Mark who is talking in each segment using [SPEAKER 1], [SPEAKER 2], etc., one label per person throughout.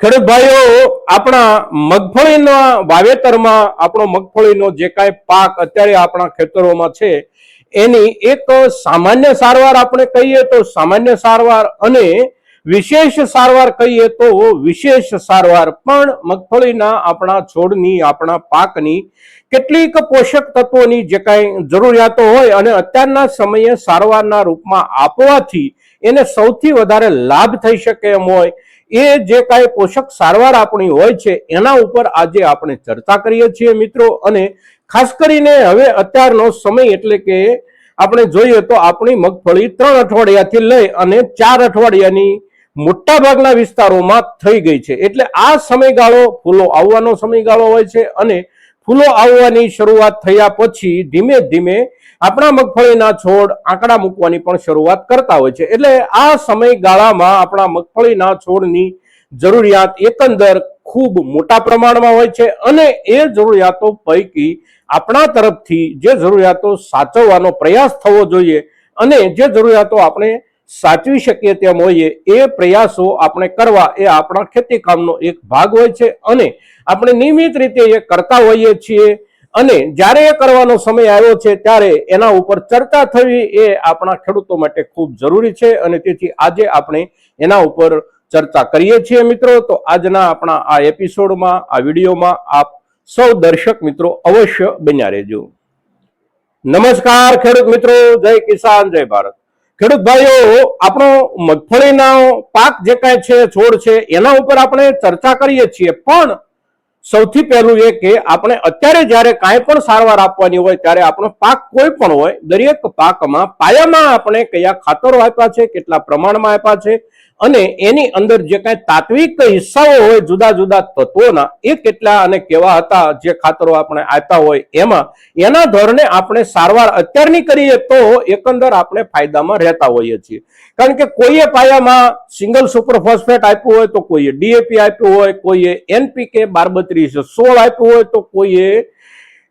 [SPEAKER 1] ખેડૂત ભાઈઓ, આપણા મગફળીના વાવેતરમાં આપણો મગફળીનો જે કાંઈ પાક અત્યારે આપણા ખેતરોમાં છે, એની એક સામાન્ય સારવાર આપણે કહીએ તો સામાન્ય સારવાર અને વિશેષ સારવાર કહીએ તો વિશેષ સારવાર પણ મગફળીના આપણા છોડની, આપણા પાકની કેટલીક પોષક તત્વોની જે કાંઈ જરૂરિયાતો હોય અને અત્યારના સમયે સારવારના રૂપમાં આપવાથી એને સૌથી વધારે લાભ થઈ શકે એમ હોય. એ જે કાંઈ પોષક સારવાર આપણી હોય છે, એના ઉપર આજે આપણે ચર્ચા કરીએ છીએ મિત્રો. અને ખાસ કરીને હવે અત્યારનો સમય એટલે કે આપણે જોઈએ તો આપણી મગફળી ત્રણ અઠવાડિયાથી લઈ અને ચાર અઠવાડિયાની મોટા ભાગના વિસ્તારોમાં થઈ ગઈ છે. એટલે આ સમયગાળો ફૂલો આવવાનો સમયગાળો હોય છે અને ફૂલો આવવાની શરૂઆત થયા પછી ધીમે ધીમે આપણા મગફળીના છોડ આંકડા મૂકવાની પણ શરૂઆત કરતા હોય છે. એટલે આ સમયગાળામાં આપણા મગફળીના છોડની જરૂરિયાત એકંદર ખૂબ મોટા પ્રમાણમાં હોય છે અને એ જરૂરિયાતો પૈકી આપણા તરફથી જે જરૂરિયાતો સાચવવાનો પ્રયાસ થવો જોઈએ અને જે જરૂરિયાતો આપણે સાચવી શકીએ તેમ હોઈએ, એ પ્રયાસો આપણે કરવા એ આપણા ખેતી કામનો એક ભાગ હોય છે અને આપણે નિયમિત રીતે એ કરતા હોઈએ છીએ. અને જ્યારે એ કરવાનો સમય આવ્યો છે ત્યારે એના ઉપર ચર્ચા થવી એ આપણા ખેડૂતો માટે ખૂબ જરૂરી છે અને તેથી આજે આપણે એના ઉપર ચર્ચા કરીએ છીએ મિત્રો. તો આજના આપણા આ એપિસોડમાં, આ વિડીયોમાં આપ સૌ દર્શક મિત્રો અવશ્ય બન્યા રહેજો. નમસ્કાર ખેડૂત મિત્રો, જય કિસાન, જય ભારત. ખેડૂત ભાઈઓ, આપણો મગફળીનો પાક જે કાંઈ છે, છોડ છે, એના ઉપર આપણે ચર્ચા કરીએ છીએ. પણ સૌથી પહેલું એ કે આપણે અત્યારે જ્યારે કાંઈ પણ સારવાર આપવાની હોય, ત્યારે આપણો પાક કોઈ પણ હોય, દરેક પાકમાં પાયામાં આપણે કયા ખાતરો આપ્યા છે, કેટલા પ્રમાણમાં આપ્યા છે અને એની અંદર જે કાંઈ તાત્વિક હિસ્સાઓ હોય, જુદા જુદા તત્વોના, એ કેટલા અને કેવા હતા, જે ખાતરો આપણે આપ્યા હોય, એમાં એના ધોરણે આપણે સારવાર અત્યારની કરીએ તો એકંદર આપણે ફાયદામાં રહેતા હોઈએ છીએ. કારણ કે કોઈએ પાયામાં સિંગલ સુપર ફોસ્ફેટ આપ્યું હોય તો કોઈએ ડીએપી આપ્યું હોય, કોઈએ એનપીકે બાર બત્રીસ સોળ આપ્યું હોય તો કોઈએ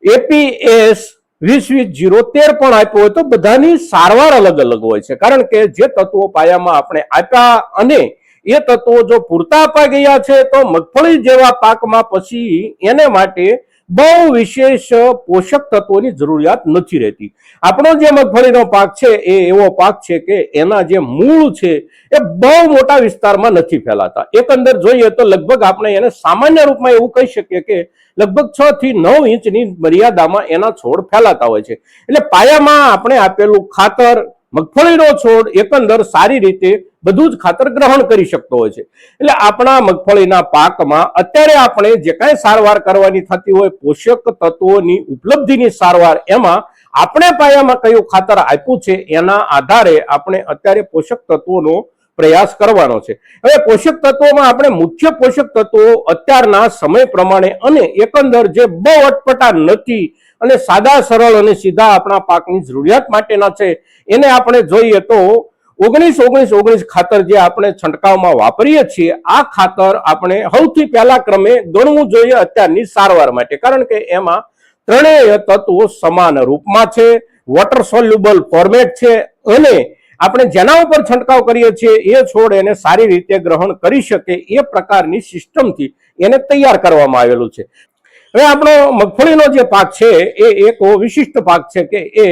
[SPEAKER 1] એપીએસ વીસ વીસ જીરો તેર પણ આપ્યું હોય તો બધાની સારવાર અલગ અલગ હોય છે. કારણ કે જે તત્વો પાયામાં આપણે આપ્યા અને એ તત્વો જો પૂરતા અપાઈ ગયા છે તો મગફળી જેવા પાકમાં પછી એને માટે બહુ વિશેષ પોષક તત્વોની જરૂરિયાત નથી રહેતી. આપણો જે મગફળીનો પાક છે, એ એવો પાક છે કે એના જે મૂળ છે, એ બહુ મોટા વિસ્તારમાં નથી ફેલાતા. એકંદર જોઈએ તો લગભગ આપણે એને સામાન્ય રૂપમાં એવું કહી શકીએ કે લગભગ છ થી નવ ઇંચની મર્યાદામાં એના છોડ ફેલાતા હોય છે. એટલે પાયામાં આપણે આપેલું ખાતર, મગફળીનો છોડ એકંદર સારી રીતે બધું જ ખાતર ગ્રહણ કરી શકતો હોય છે. એટલે આપણા મગફળીના પાકમાં અત્યારે આપણે જે કાંઈ સારવાર કરવાની થતી હોય, પોષક તત્વોની ઉપલબ્ધિની સારવાર એમાં આપણે પાયામાં કયું ખાતર આપ્યું છે એના આધારે આપણે અત્યારે પોષક તત્વોનો પ્રયાસ કરવાનો છે. હવે પોષક તત્વોમાં આપણે મુખ્ય પોષક તત્વો અત્યારના સમય પ્રમાણે અને એકંદર જે બહુ અટપટા નથી અને સાદા સરળ અને સીધા આપણા પાકની જરૂરિયાત માટેના છે, એને આપણે જોઈએ તો ઓગણીસ ઓગણીસ ઓગણીસ ખાતર જે આપણે છંટકાવમાં વાપરીએ છીએ, આ ખાતર આપણે સૌથી પહેલા ક્રમે ગણવું જોઈએ અત્યારની સારવાર માટે. કારણ કે એમાં ત્રણેય તત્વો સમાન રૂપમાં છે વોટર સોલ્યુબલ ફોર્મેટ છે અને આપણે જેના ઉપર છંટકાવ કરીએ છીએ એ છોડ એને સારી રીતે ગ્રહણ કરી શકે એ પ્રકારની સિસ્ટમથી એને તૈયાર કરવામાં આવેલું છે. હવે આપણો મગફળીનો જે પાક છે એ એક વિશિષ્ટ પાક છે કે એ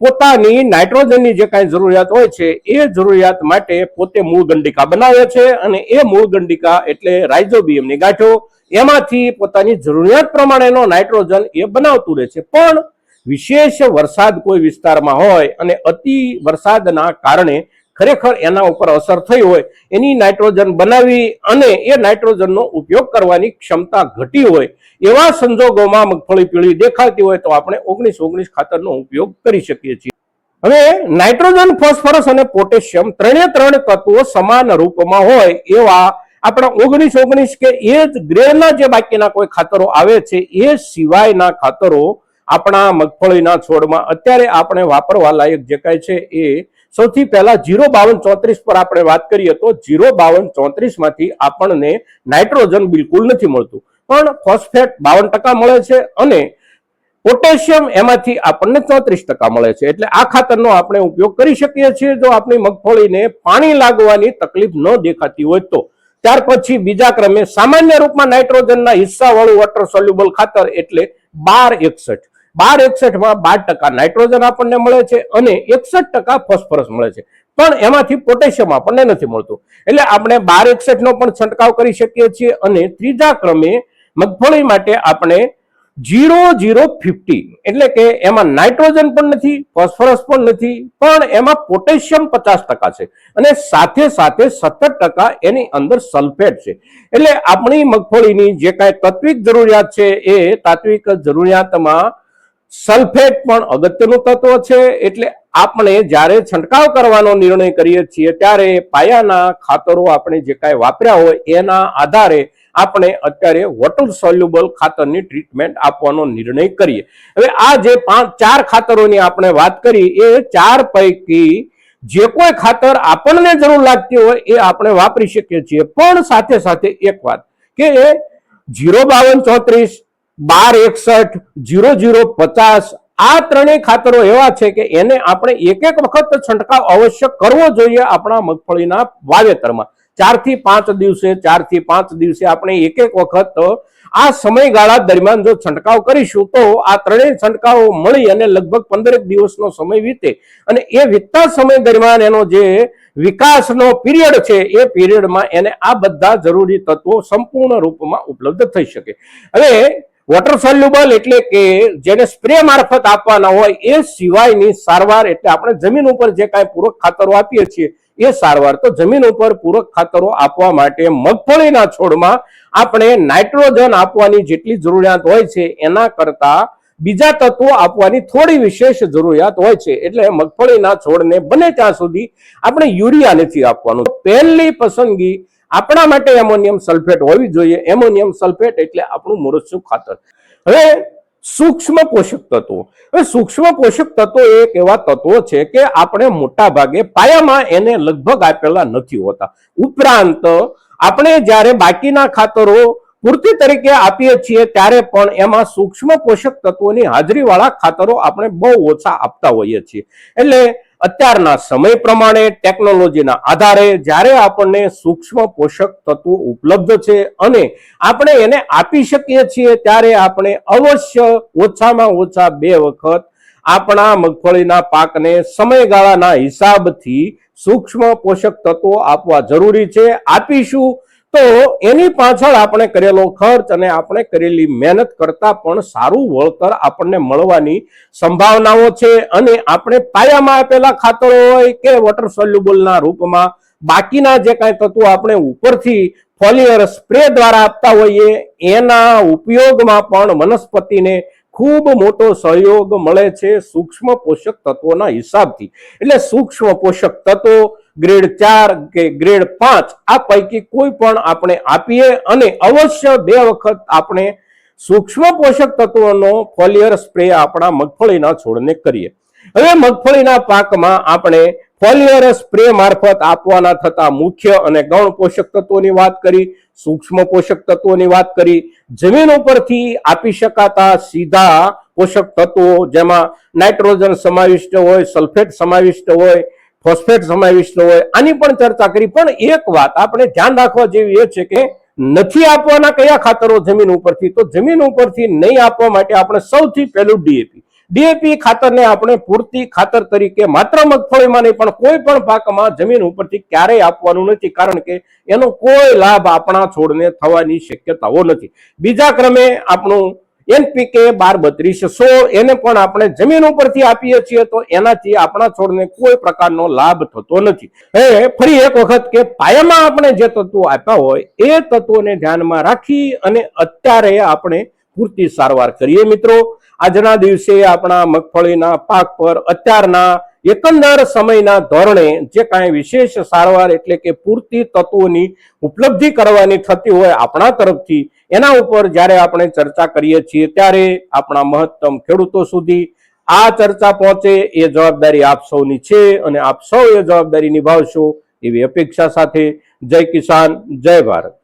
[SPEAKER 1] પોતાની નાઇટ્રોજનની જે કાંઈ જરૂરિયાત હોય છે, એ જરૂરિયાત માટે પોતે મૂળ ગંડિકા બનાવે છે અને એ મૂળ ગંડિકા એટલે રાઇઝોબિયમની ગાંઠો. એમાંથી પોતાની જરૂરિયાત પ્રમાણેનો નાઇટ્રોજન એ બનાવતું રહે છે. પણ વિશેષ વરસાદ કોઈ વિસ્તારમાં હોય અને અતિ વરસાદના કારણે ખરેખર એના ઉપર અસર થઈ હોય, એની નાઇટ્રોજન બનાવી અને એ નાઇટ્રોજનનો ઉપયોગ કરવાની ક્ષમતા ઘટી હોય, એવા સંજોગોમાં મગફળી પીળી દેખાતી હોય તો આપણે ઓગણીસ ઓગણીસ ખાતરનો ઉપયોગ કરી શકીએ છીએ. હવે નાઇટ્રોજન, ફોસ્ફરસ અને પોટેશિયમ ત્રણે ત્રણ તત્વો સમાન રૂપમાં હોય એવા આપણા ઓગણીસ ઓગણીસ કે એ જ ગ્રેડના જે બાકીના કોઈ ખાતરો આવે છે, એ સિવાયના ખાતરો આપણા મગફળીના છોડમાં અત્યારે આપણે વાપરવા લાયક જે કાંઈ છે એ સૌથી પહેલા જીરો બાવન ચોત્રીસ પર આપણે વાત કરીએ તો જીરો બાવન ચોત્રીસમાંથી આપણને નાઇટ્રોજન બિલકુલ નથી મળતું. પણ ફોસ્ફેટ બાવન ટકા મળે છે અને પોટેશિયમ એમાંથી આપણને ચોત્રીસ ટકા મળે છે. એટલે આ ખાતરનો આપણે ઉપયોગ કરી શકીએ છીએ જો આપણી મગફળીને પાણી લાગવાની તકલીફ ન દેખાતી હોય તો. ત્યાર પછી બીજા ક્રમે સામાન્ય રૂપમાં નાઇટ્રોજનના હિસ્સા વાળું વોટર સોલ્યુબલ ખાતર એટલે બાર એકસઠ. બાર એકસઠમાં બાર ટકા નાઇટ્રોજન આપણને મળે છે અને એકસઠ ટકા ફોસ્ફરસ મળે છે. પણ એમાંથી પોટેશિયમ આપણને નથી મળતું. એટલે આપણે બાર એકસઠનો પણ છંટકાવ કરી શકીએ છીએ અને ત્રીજા ક્રમે મગફળી માટે આપણે જીરો જીરો ફિફ્ટી એટલે કે એમાં નાઇટ્રોજન પણ નથી, ફોસ્ફરસ પણ નથી, પણ એમાં પોટેશિયમ પચાસ ટકા છે અને સાથે સાથે સત્તર ટકા એની અંદર સલ્ફેટ છે. એટલે આપણી મગફળીની જે કાંઈ તત્વિક જરૂરિયાત છે એ તાત્વિક જરૂરિયાતમાં સલ્ફેટ પણ અગત્યનું તત્વ છે, એટલે આપણે જ્યારે છંટકાવ કરવાનો નિર્ણય કરીએ છીએ, ત્યારે પાયાના ખાતરો આપણે જે કાંઈ વાપર્યા હોય, એના આધારે આપણે અત્યારે વોટર સોલ્યુબલ ખાતરની ટ્રીટમેન્ટ આપવાનો નિર્ણય કરીએ. હવે આ જે પાંચ, ચાર ખાતરોની આપણે વાત કરી, એ ચાર પૈકી જે કોઈ ખાતર આપણને જરૂર લાગતી હોય, એ આપણે વાપરી શકીએ છીએ. પણ સાથે સાથે એક વાત કે જીરો બાવન ચોત્રીસ બાર એકસઠ જીરો જીરો પચાસ. આ ત્રણેય ખાતરો એવા છે કે એને આપણે એક એક વખત છંટકાવ અવશ્ય કરવો જોઈએ આપણા મગફળીના વાવેતરમાં. ચારથી પાંચ દિવસે ચારથી પાંચ દિવસે આપણે એક એક વખત આ સમયગાળા દરમિયાન જો છંટકાવ કરીશું તો આ ત્રણેય છંટકાવ મળી અને લગભગ પંદરેક દિવસનો સમય વીતે. અને એ વીતતા સમય દરમિયાન એનો જે વિકાસનો પીરિયડ છે, એ પીરિયડમાં એને આ બધા જરૂરી તત્વો સંપૂર્ણ રૂપમાં ઉપલબ્ધ થઈ શકે. હવે વોટર સોલ્યુબલ એટલે કે જેને સ્પ્રે મારફત આપવાના હોય, એ સિવાયની સારવાર એટલે આપણે જમીન ઉપર જે કાંઈ પૂરક ખાતરો આપીએ છીએ, એ સારવાર. તો જમીન ઉપર પૂરક ખાતરો આપવા માટે મગફળીના છોડમાં આપણે નાઇટ્રોજન આપવાની જેટલી જરૂરિયાત હોય છે, એના કરતા બીજા તત્વો આપવાની થોડી વિશેષ જરૂરિયાત હોય છે. એટલે મગફળીના છોડને બને ત્યાં સુધી આપણે યુરિયા નથી આપવાનું. પહેલી પસંદગી આપણા માટે એમોનિયમ સલ્ફેટ હોવી જોઈએ. એમોનિયમ સલ્ફેટ એટલે આપણું મોરસું ખાતર. હવે સૂક્ષ્મ પોષક તત્વો. હવે સૂક્ષ્મ પોષક તત્વો એક એવા તત્વો છે કે આપણે મોટા ભાગે પાયામાં એને લગભગ આપેલા નથી હોતા. ઉપરાંત આપણે જ્યારે બાકીના ખાતરો પૂર્તિ તરીકે આપીએ છીએ ત્યારે પણ એમાં સૂક્ષ્મ પોષક તત્વોની હાજરીવાળા ખાતરો આપણે બહુ ઓછા આપતા હોઈએ છીએ. એટલે અત્યારના સમય પ્રમાણે ટેકનોલોજીના આધારે જ્યારે આપણને સૂક્ષ્મ પોષક તત્વો ઉપલબ્ધ છે અને આપણે એને આપી શકીએ છીએ, ત્યારે આપણે અવશ્ય ઓછામાં ઓછા બે વખત આપણા મગફળીના પાકને સમયગાળાના હિસાબથી સૂક્ષ્મ પોષક તત્વો આપવા જરૂરી છે. આપીશું તો એની પાછળ આપણે કરેલો ખર્ચ અને આપણે કરેલી મહેનત કરતા પણ સારું વળતર આપણને મળવાની સંભાવનાઓ છે અને આપણે પાયામાં આપેલા ખાતરો હોય કે વોટર સોલ્યુબલના રૂપમાં બાકીના જે કાંઈ તત્વો આપણે ઉપરથી ફોલિયર સ્પ્રે દ્વારા આપતા હોઈએ, એના ઉપયોગમાં પણ વનસ્પતિને ખૂબ મોટો સહયોગ મળે છે સૂક્ષ્મ પોષક તત્વોના હિસાબથી. એટલે સૂક્ષ્મ પોષક તત્વો ગ્રેડ ચાર કે ગ્રેડ પાંચ આ પૈકી કોઈ પણ આપણે આપીએ અને અવશ્ય બે વખત આપણે સૂક્ષ્મ પોષક તત્વોનો ફોલિયર સ્પ્રે આપણા મગફળીના છોડને કરીએ. હવે મગફળીના પાકમાં આપણે ફોલિયર સ્પ્રે મારફત આપવાના થતા મુખ્ય અને ગૌણ પોષક તત્વોની વાત કરી, સૂક્ષ્મ પોષક તત્વોની વાત કરી, જમીન ઉપરથી આપી શકાતા સીધા પોષક તત્વો જેમાં નાઇટ્રોજન સમાવિષ્ટ હોય, સલ્ફેટ સમાવિષ્ટ હોય ફોસ્ફેટ સમાવિષ્ટ હોય, આની પણ ચર્ચા કરી. પણ એક વાત આપણે ધ્યાન રાખવા જેવી એ છે કે નથી આપવાના કયા ખાતરો જમીન ઉપરથી? તો જમીન ઉપરથી નહીં આપવા માટે આપણે સૌથી પહેલું ડીએપી ડીએપી ખાતરને આપણે પૂરતી ખાતર તરીકે માત્ર મગફળીમાં નહીં, પણ કોઈ પણ પાકમાં જમીન ઉપરથી ક્યારેય આપવાનું નથી. કારણ કે એનો કોઈ લાભ આપણા છોડને થવાની શક્યતાઓ નથી. બીજા ક્રમે આપણું એનપીકે બાર બત્રીસ સોળ એને પણ આપણે જમીન ઉપરથી આપીએ છીએ તો એનાથી આપણા છોડને કોઈ પ્રકારનો લાભ થતો નથી. હવે ફરી એક વખત કે પાયામાં આપણે જે તત્વો આપ્યા હોય, એ તત્વોને ધ્યાનમાં રાખી અને અત્યારે આપણે પૂરતી સારવાર કરીએ મિત્રો. આજના દિવસે આપણા મગફળીના પાક પર અત્યારના એકંદર સમયના ધોરણે જે કાંઈ વિશેષ સારવાર એટલે કે પૂરતી તત્વોની ઉપલબ્ધિ કરવાની થતી હોય આપણા તરફથી, એના ઉપર જ્યારે આપણે ચર્ચા કરીએ છીએ ત્યારે આપણા મહત્તમ ખેડૂતો સુધી આ ચર્ચા પહોંચે, એ જવાબદારી આપ સૌની છે અને આપ સૌ એ જવાબદારી નિભાવશો એવી અપેક્ષા સાથે જય કિસાન, જય ભારત.